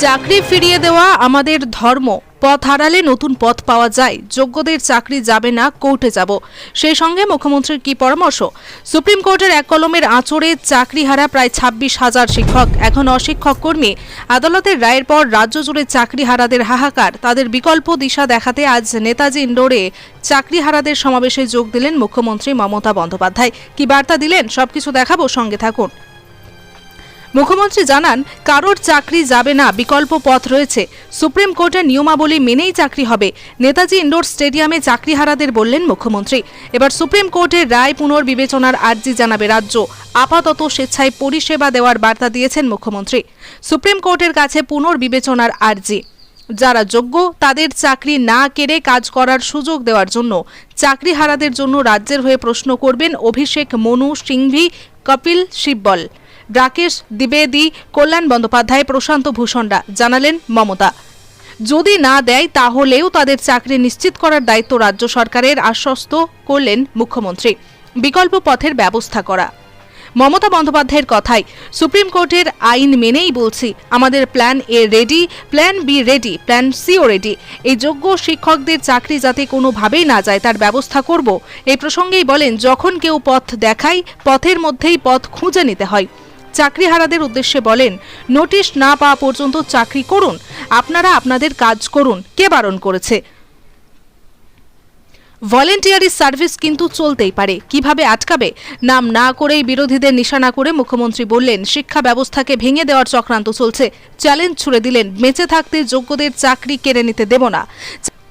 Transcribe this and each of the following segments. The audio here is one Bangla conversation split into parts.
চাকরি ফিরিয়ে দেওয়া আমাদের ধর্ম। পথ হারালে নতুন পথ পাওয়া যায়। যোগ্যদের চাকরি যাবে না, কোর্টে যাব। সেই সঙ্গে মুখ্যমন্ত্রীর কি পরামর্শ? সুপ্রিম কোর্টের এক কলমের আঁচড়ে চাকরি হারা প্রায় ছাব্বিশ হাজার শিক্ষক। এখন অশিক্ষক কর্মী। আদালতের রায়ের পর রাজ্য জুড়ে চাকরি হারাদের হাহাকার। তাদের বিকল্প দিশা দেখাতে আজ নেতাজি ইন্ডোরে চাকরি হারাদের সমাবেশে যোগ দিলেন মুখ্যমন্ত্রী মমতা বন্দ্যোপাধ্যায়। কি বার্তা দিলেন? সবকিছু দেখাবো। সঙ্গে থাকুন। মুখ্যমন্ত্রী জানান, কারোর চাকরি যাবে না, বিকল্প পথ রয়েছে। সুপ্রিম কোর্টের নিয়মাবলী মেনেই চাকরি হবে। নেতাজি ইন্ডোর স্টেডিয়ামে চাকরিহারাদের বললেন মুখ্যমন্ত্রী। এবার সুপ্রিম কোর্টের রায় পুনর্বিবেচনার আর্জি জানাবে রাজ্য। আপাতত স্বেচ্ছায় পরিষেবা দেওয়ার বার্তা দিয়েছেন মুখ্যমন্ত্রী। সুপ্রিম কোর্টের কাছে পুনর্বিবেচনার আর্জি। যারা যোগ্য, তাদের চাকরি না কেড়ে কাজ করার সুযোগ দেওয়ার জন্য চাকরিহারাদের জন্য রাজ্যের হয়ে প্রশ্ন করবেন অভিষেক মনু সিংভি, কপিল শিব্বল রাকেশ দ্বিবেদী, কল্যাণ বন্দ্যোপাধ্যায়, প্রশান্ত ভূষণরা। জানালেন মমতা। যদি না দেয়, তাহলেও তাদের চাকরি নিশ্চিত করার দায়িত্ব রাজ্য সরকারের, আশ্বস্ত করলেন মুখ্যমন্ত্রী। বিকল্প পথের ব্যবস্থা করা। মমতা বন্দ্যোপাধ্যায়ের কথাই সুপ্রিম কোর্টের আইন মেনেই বলছি, আমাদের plan A ready, plan B ready, plan C ready. এই যোগ্য শিক্ষকদের চাকরি যাতে কোনোভাবেই না যায়, তার ব্যবস্থা করব। এই প্রসঙ্গেই বলেন, যখন কেউ পথ দেখায়, পথের মধ্যেই পথ খুঁজে নিতে হয়। চাকরিহারাদের উদ্দেশ্যে বলেন, নোটিশ না পাওয়া পর্যন্ত চাকরি করুন। আপনারা আপনাদের কাজ করুন। কে বারণ করেছে? ভলেন্টিয়ারি সার্ভিস কিন্তু চলতেই পারে। কীভাবে আটকাবে? নাম না করেই বিরোধীদের নিশানা করে মুখ্যমন্ত্রী বললেন, শিক্ষা ব্যবস্থাকে ভেঙে দেওয়ার চক্রান্ত চলছে। চ্যালেঞ্জ ছুড়ে দিলেন। বেঁচে থাকতে যোগ্যদের চাকরি কেড়ে নিতে দেব না।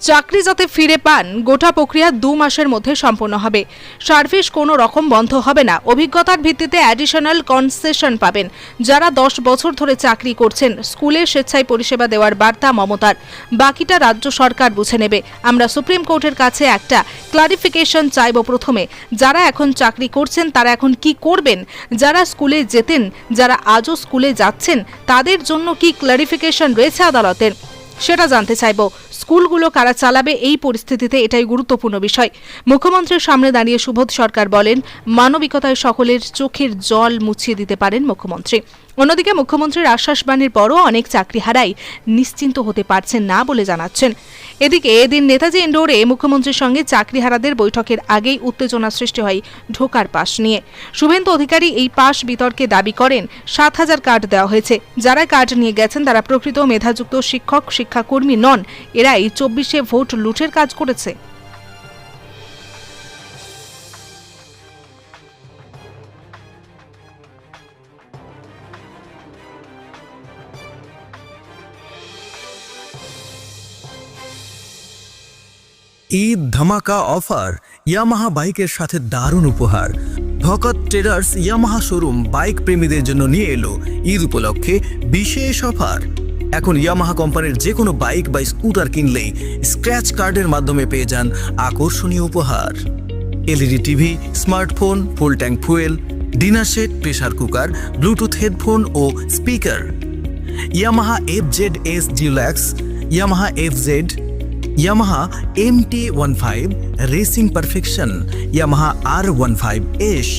চাকরি যাতে ফিরে পান, গোটা প্রক্রিয়া দু মাসের মধ্যে সম্পন্ন হবে। সার্ভিস কোনো রকম বন্ধ হবে না। অভিজ্ঞতার ভিত্তিতে অ্যাডিশনাল কনসেশন পাবেন। যারা দশ বছর ধরে চাকরি করছেন, স্কুলে স্বেচ্ছায় পরিষেবা দেওয়ার বার্তা মমতার। বাকিটা রাজ্য সরকার বুঝে নেবে। আমরা সুপ্রিম কোর্টের কাছে একটা ক্লারিফিকেশন চাইব প্রথমে। যারা এখন চাকরি করছেন, তারা এখন কি করবেন? যারা স্কুলে যেতেন, যারা আজও স্কুলে যাচ্ছেন, তাদের জন্য কি ক্লারিফিকেশন রয়েছে আদালতের? সেটা জানতে চাইব। স্কুলগুলো কারা চালাবে এই পরিস্থিতিতে এটাই গুরুত্বপূর্ণ বিষয়। মুখ্যমন্ত্রীর সামনে দাঁড়িয়ে সুবোধ সরকার বলেন, মানবিকতায় সকলের চোখের জল মুছিয়ে দিতে পারেন মুখ্যমন্ত্রী। অন্যদিকে মুখ্যমন্ত্রীর আশ্বাসবাণীর পরও অনেক চাকরি হারাই নিশ্চিন্ত হতে পারছেন না বলে জানাচ্ছেন। এদিকে এদিন নেতাজি ইন্ডোরে মুখ্যমন্ত্রীর সঙ্গে চাকরিহারাদের বৈঠকের আগেই উত্তেজনা সৃষ্টি হয় ঢোকার পাশ নিয়ে। শুভেন্দু অধিকারী এই পাশ বিতর্কে দাবি করেন, সাত হাজার কার্ড দেওয়া হয়েছে। যারা কার্ড নিয়ে গেছেন তারা প্রকৃত মেধাযুক্ত শিক্ষক, শিক্ষাকর্মী নন। এরাই চব্বিশে ভোট লুঠের কাজ করেছে। ঈদ ধামাকা অফার, ইয়ামাহা বাইকের সাথে দারুণ উপহার। Bhagat traders Yamaha showroom bike প্রেমীদের জন্য নিয়ে এলো ঈদ উপলক্ষে বিশেষ অফার। এখন ইয়ামাহা কোম্পানির যে কোনো বাইক বা স্কুটার কিনলেই স্ক্র্যাচ কার্ডের মাধ্যমে পেয়ে যান আকর্ষণীয় উপহার। LED TV, smartphone, full tank fuel, dinner set, pressure cooker, Bluetooth headphone ও speaker. Yamaha F Z S deluxe, Yamaha F Z Yamaha M T one five racing perfection Yamaha R one five S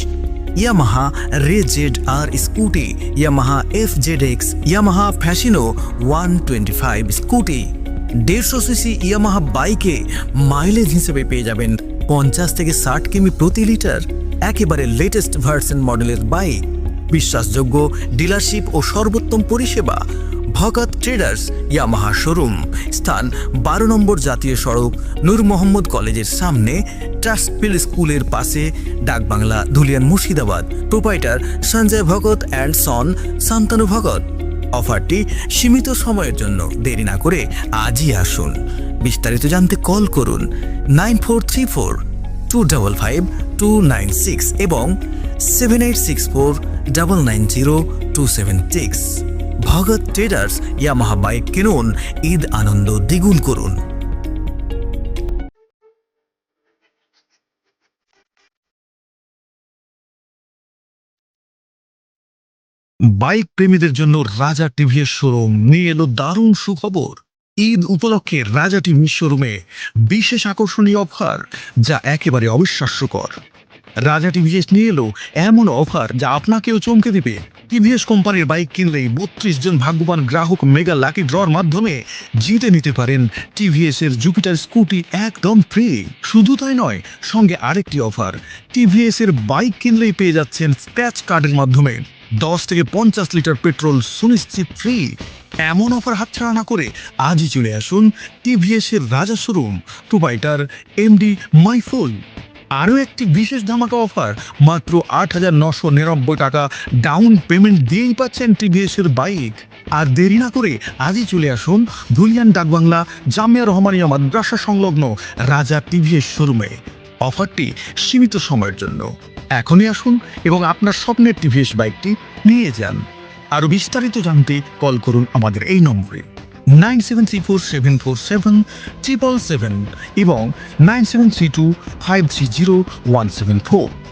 Yamaha Ray Z R scooty Yamaha F Z X Yamaha Fascino one twenty five scooty দেড়শো সিসি ইয়ামাহা বাইকে মাইলেজ হিসেবে পেয়ে যাবেন পঞ্চাশ থেকে ষাট কিমি প্রতি লিটার, একেবারে লেটেস্ট ভার্সন মডেলের বাইক বিশ্বাসযোগ্য ডিলারশিপ ও সর্বোত্তম পরিষেবা ভগত ট্রেডার্স ইয়ামাহা শোরুম। স্থান বারো নম্বর জাতীয় সড়ক, নূর মোহাম্মদ কলেজের সামনে ট্রাস্টপিল স্কুলের পাশে, Dakbangla, Dhulian Murshidabad. Proprietor Sanjay Bhagat and son Shantanu Bhagat অফারটি সীমিত সময়ের জন্য দেরি না করে আজই আসুন। বিস্তারিত জানতে কল করুন nine four three four two double five two nine six এবং seven eight six four double nine zero two seven six. Bhagat traders Yamaha bike কিনুন, ঈদ আনন্দ দ্বিগুণ করুন। বাইক প্রেমীদের জন্য রাজা টিভিএস শোরুম নিয়ে এলো দারুণ সুখবর। ঈদ উপলক্ষে রাজা টিভি শোরুমে বিশেষ আকর্ষণীয় অফার যা একেবারে অবিশ্বাস্যকর। রাজা টিভিএস নিয়ে এলো এমন অফার যা আপনাকেও চমকে দিবে। টিভিএস কোম্পানির বাইক কিনলেই বত্রিশ জন ভাগ্যবান গ্রাহক মেগা লাকি ড্রর মাধ্যমে জিতে নিতে পারেন টিভিএস এর জুপিটার স্কুটি একদম ফ্রি শুধু তাই নয়, সঙ্গে আরেকটি অফার। টিভিএস এর বাইক কিনলেই পেয়ে যাচ্ছেন স্ক্র্যাচ কার্ডের মাধ্যমে। দশ থেকে পঞ্চাশ লিটার পেট্রোল সুনিশ্চিত ফ্রি এমন অফার হাতছাড়া না করে আজই চলে আসুন টিভিএস এর রাজা শোরুম। প্রোভাইডার এমডি মাইফুল আরও একটি বিশেষ ধামাকা অফার মাত্র আট হাজার নশো নিরানব্বই টাকা ডাউন পেমেন্ট দিয়েই পাচ্ছেন টিভিএস এর বাইক আর দেরি না করে আজই চলে আসুন ধুলিয়ান ডাকবাংলা জামিয়া রহমানিয়া মাদ্রাসা সংলগ্ন রাজা টিভিএস শোরুমে অফারটি সীমিত সময়ের জন্য। এখনই আসুন এবং আপনার স্বপ্নের টিভিএস বাইকটি নিয়ে যান। আরও বিস্তারিত জানতে কল করুন আমাদের এই নম্বরে। Nine seven three four seven four seven triple seven এবং nine seven three two five three zero one seven four.